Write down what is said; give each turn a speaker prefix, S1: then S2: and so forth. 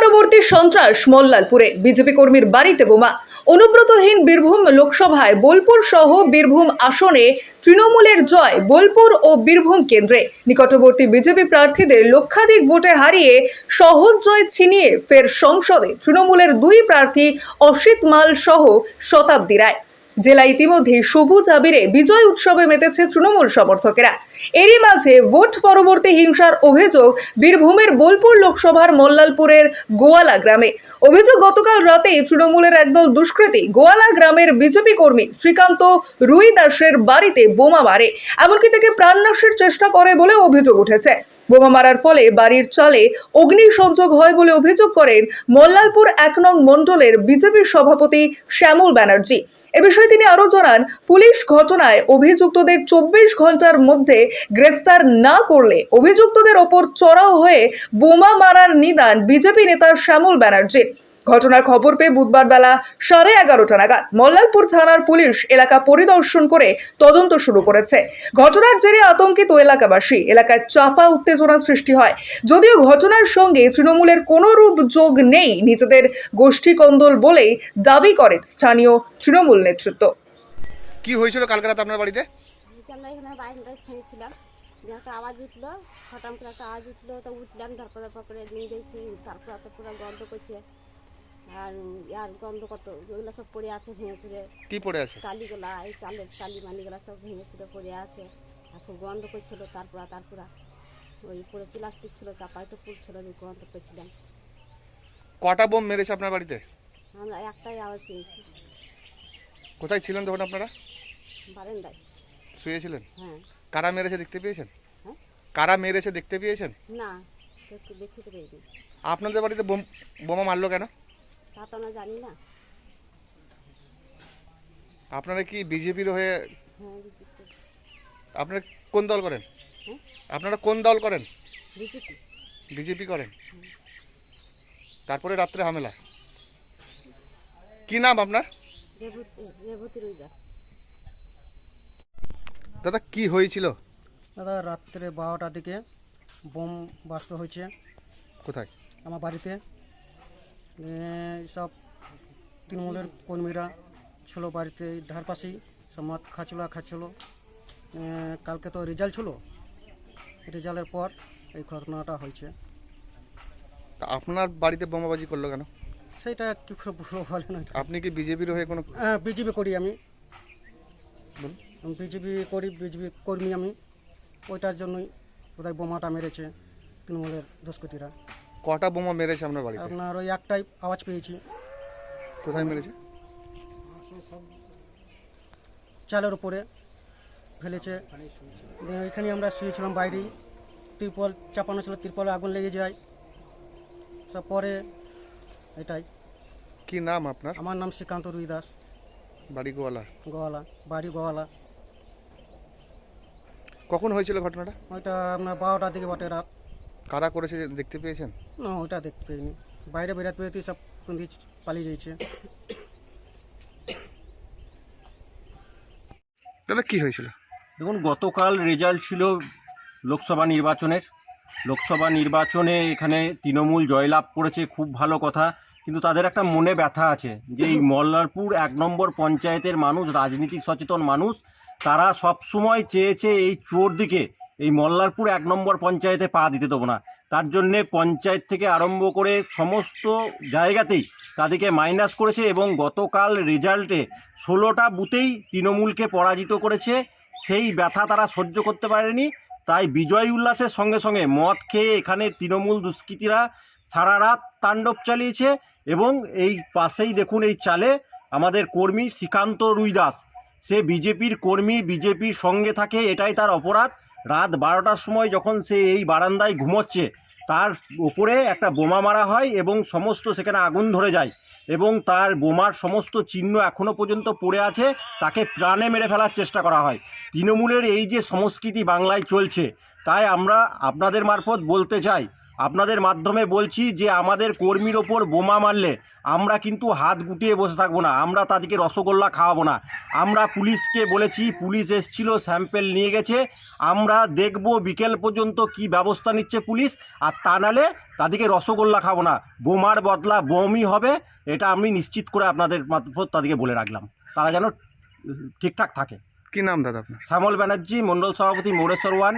S1: পরবর্তী সন্ত্রাস মল্লালপুরে। বিজেপি কর্মীর বাড়িতে বোমা। অনুব্রতহীন বীরভূম লোকসভায় বোলপুর সহ বীরভূম আসনে তৃণমূলের জয় বোলপুর ও বীরভূম কেন্দ্রে। নিকটবর্তী বিজেপি প্রার্থীদের লক্ষাধিক ভোটে হারিয়ে সহজ জয় ছিনিয়ে ফের সংসদে তৃণমূলের দুই প্রার্থী অসিত মাল সহ শতাব্দী রায়। জেলা ইতিমধ্যে সবুজ আবিরে বিজয় উৎসবে মেতেছে তৃণমূল সমর্থকেরা। এরই মাঝে ভোট পরবর্তী হিংসার অভিযোগ বীরভূমের বোলপুর লোকসভার মল্লালপুরের গোয়ালা গ্রামে। অভিযোগ গতকাল রাতে তৃণমূলের একদল দুষ্কৃতী গোয়ালা গ্রামের বিজেপি কর্মী শ্রীকান্ত রুই দাসের বাড়িতে বোমা মারে। এমনকি তাকে প্রাণনাশের চেষ্টা করে বলে অভিযোগ উঠেছে। বোমা মারার ফলে বাড়ির চালে অগ্নিসংযোগ হয় বলে অভিযোগ করেন মল্লালপুর এক নং মণ্ডলের বিজেপির সভাপতি শ্যামল ব্যানার্জি। এ বিষয়ে তিনি আরও জানান, পুলিশ ঘটনায় অভিযুক্তদের চব্বিশ ঘণ্টার মধ্যে গ্রেফতার না করলে অভিযুক্তদের ওপর চড়াও হয়ে বোমা মারার নিদান বিজেপি নেতা শ্যামল ব্যানার্জি ঘটনার খবর পেয়ে বুধবার বেলা সাড়ে এগারোটা নাগাদ মল্লালপুর থানার পুলিশ এলাকা পরিদর্শন করে তদন্ত শুরু করেছে। ঘটনার জেরে আতঙ্কিত এলাকাবাসী এলাকায় চাপা উত্তেজনা সৃষ্টি হয়। যদিও ঘটনার সঙ্গে তৃণমূলের কোনো রূপ যোগ নেই নিজেদের গোষ্ঠী কন্দল বলেই দাবি করেন স্থানীয় তৃণমূল নেতৃত্ব।
S2: কি হয়েছিল কালকে রাতে আপনার বাড়িতে?
S3: আমরা এখানে বাইরে শুয়েছিলাম দিয়ে একটা আওয়াজ উঠল হঠাৎ করে একটা আওয়াজ উঠল তো উঠলাম তারপরে পকড়ে দিন দেখছি তারপর এত পুরো গন্ধ করছে। আর আর গন্ধ কত ওগুলো সব পড়ে আছে ভেঙে চুড়ে
S2: কি পড়ে আছে?
S3: টালিগুলা এই চালের টালি মানিগুলা সব ভেঙে চুড়ে পড়ে আছে। আর খুব গন্ধ করছিল তারপর তারপর। ওই পুরো প্লাস্টিক ছিল চাপা একটু পুড়ছিল যে গন্ধ করছিলাম
S2: কটা বোম মেরেছে আপনার বাড়িতে?
S3: আমরা একটাই আওয়াজ পেয়েছি।
S2: কোথায় ছিলেন তখন আপনারা?
S3: বারেন্দায়।
S2: শুয়েছিলেন?
S3: হ্যাঁ।
S2: কারা মেরেছে দেখতে পেয়েছেন?
S3: হ্যাঁ?
S2: কারা মেরেছে দেখতে পেয়েছেন?
S3: না দেখতে পেয়েছি।
S2: আপনাদের বাড়িতে বোম বোমা মারলো কেন?
S3: তা তো আমরা জানি না।
S2: আপনারা কি বিজেপির হয়ে
S3: হ্যাঁ বিজেপি।
S2: আপনারা কোন দল করেন?
S3: হ্যাঁ?
S2: আপনারা কোন দল করেন?
S3: বিজেপি।
S2: বিজেপি করেন? তারপরে রাত্রে হামেলা। কি নাম আপনার? দাদা কি হয়েছিল?
S4: দাদা রাত্রে বারোটার দিকে বোম বাস্ট হয়েছে।
S2: কোথায়?
S4: আমার বাড়িতে। সব তৃণমূলের কর্মীরা ছিল বাড়িতে ধার পাশেই সব মদ খাচ্ছিল খাচ্ছিল। কালকে তো রেজাল্ট ছিল। রেজাল্টের পর এই ঘটনাটা হয়েছে।
S2: তা আপনার বাড়িতে বোমাবাজি করল কেন?
S4: সেইটা কি করে বুঝব বলে না।
S2: আপনি কি বিজেপির হয়ে কোনো
S4: বিজেপি করি আমি।
S2: বলুন।
S4: বিজেপি করি বিজেপি কর্মী আমি। ওইটার জন্যই বোধহয় বোমাটা মেরেছে তৃণমূলের দুষ্কৃতীরা।
S2: কটা বোমা মেরেছে আপনার বাড়িতে?
S4: আপনার ওই একটাই আওয়াজ পেয়েছি।
S2: কোথায় মেরেছে?
S4: চালের উপরে ফেলেছে। এখানে আমরা শুয়েছিলাম বাইরেই। তিরপল চাপানো ছিল তিরপলে আগুন লেগে যায়। সব পরে এটাই।
S2: কি নাম আপনার?
S4: আমার নাম শ্রীকান্ত রুই দাস।
S2: বাড়ি গোয়ালা?
S4: গোয়ালা বাড়ি গোয়ালা।
S2: কখন হয়েছিল ঘটনাটা?
S4: ওইটা আপনার বারোটার দিকে বটে রাত।
S2: কারা করেছে দেখতে পেয়েছেন?
S4: না ওইটা দেখতে পাইনি বাইরে বেরাতে বেরাতে সব কুন্দি পালিয়ে যাইছে।
S2: তাহলে কি হয়েছিল?
S5: দেখুন গতকাল রেজাল্ট ছিল লোকসভা নির্বাচনের। লোকসভা নির্বাচনে এখানে তৃণমূল জয়লাভ করেছে খুব ভালো কথা। কিন্তু তাদের একটা মনে ব্যথা আছে যে এই মল্লারপুর এক নম্বর পঞ্চায়েতের মানুষ রাজনীতিক সচেতন মানুষ তারা সবসময় চেয়েছে এই চোর দিকে এই মল্লারপুর এক নম্বর পঞ্চায়েতে পা দিতে দেবো না। তার জন্যে পঞ্চায়েত থেকে আরম্ভ করে সমস্ত জায়গাতেই তাদেরকে মাইনাস করেছে এবং গতকাল রেজাল্টে ষোলোটা বুথেই তৃণমূলকে পরাজিত করেছে। সেই ব্যথা তারা সহ্য করতে পারেনি। তাই বিজয় উল্লাসের সঙ্গে সঙ্গে মদ খেয়ে এখানে তৃণমূল দুষ্কৃতীরা সারা রাত তাণ্ডব চালিয়েছে এবং এই পাশেই দেখুন এই চালে আমাদের কর্মী শ্রীকান্ত রুইদাস। সে বিজেপির কর্মী, বিজেপির সঙ্গে থাকে, এটাই তার অপরাধ। রাত বারোটার সময় যখন সে এই বারান্দায় ঘুমোচ্ছে, তার উপরে একটা বোমা মারা হয় এবং সমস্ত সেখানে আগুন ধরে যায় এবং তার বোমার সমস্ত চিহ্ন এখনও পর্যন্ত পড়ে আছে, তাকে প্রাণে মেরে ফেলার চেষ্টা করা হয়। তৃণমূলের এই যে সংস্কৃতি বাংলায় চলছে, তাই আমরা আপনাদের মারফত বলতে চাই আপনাদের মাধ্যমে বলছি যে আমাদের কর্মীর ওপর বোমা মারলে আমরা কিন্তু হাত গুটিয়ে বসে থাকব না আমরা তাদেরকে রসগোল্লা খাওয়াবো না। আমরা পুলিশকে বলেছি পুলিশ এসছিল স্যাম্পেল নিয়ে গেছে আমরা দেখব বিকেল পর্যন্ত কি ব্যবস্থা নিচ্ছে পুলিশ আর তা নালে তাদেরকে রসগোল্লা খাব না। বোমার বদলা বোমই হবে এটা আমি নিশ্চিত করে আপনাদের মারফত তাদেরকে বলে রাখলাম। তারা যেন ঠিকঠাক থাকে।
S2: কি নাম দাদা আপনার?
S5: শ্যামল ব্যানার্জি মণ্ডল সভাপতি মোরেশ্বর ওয়ান।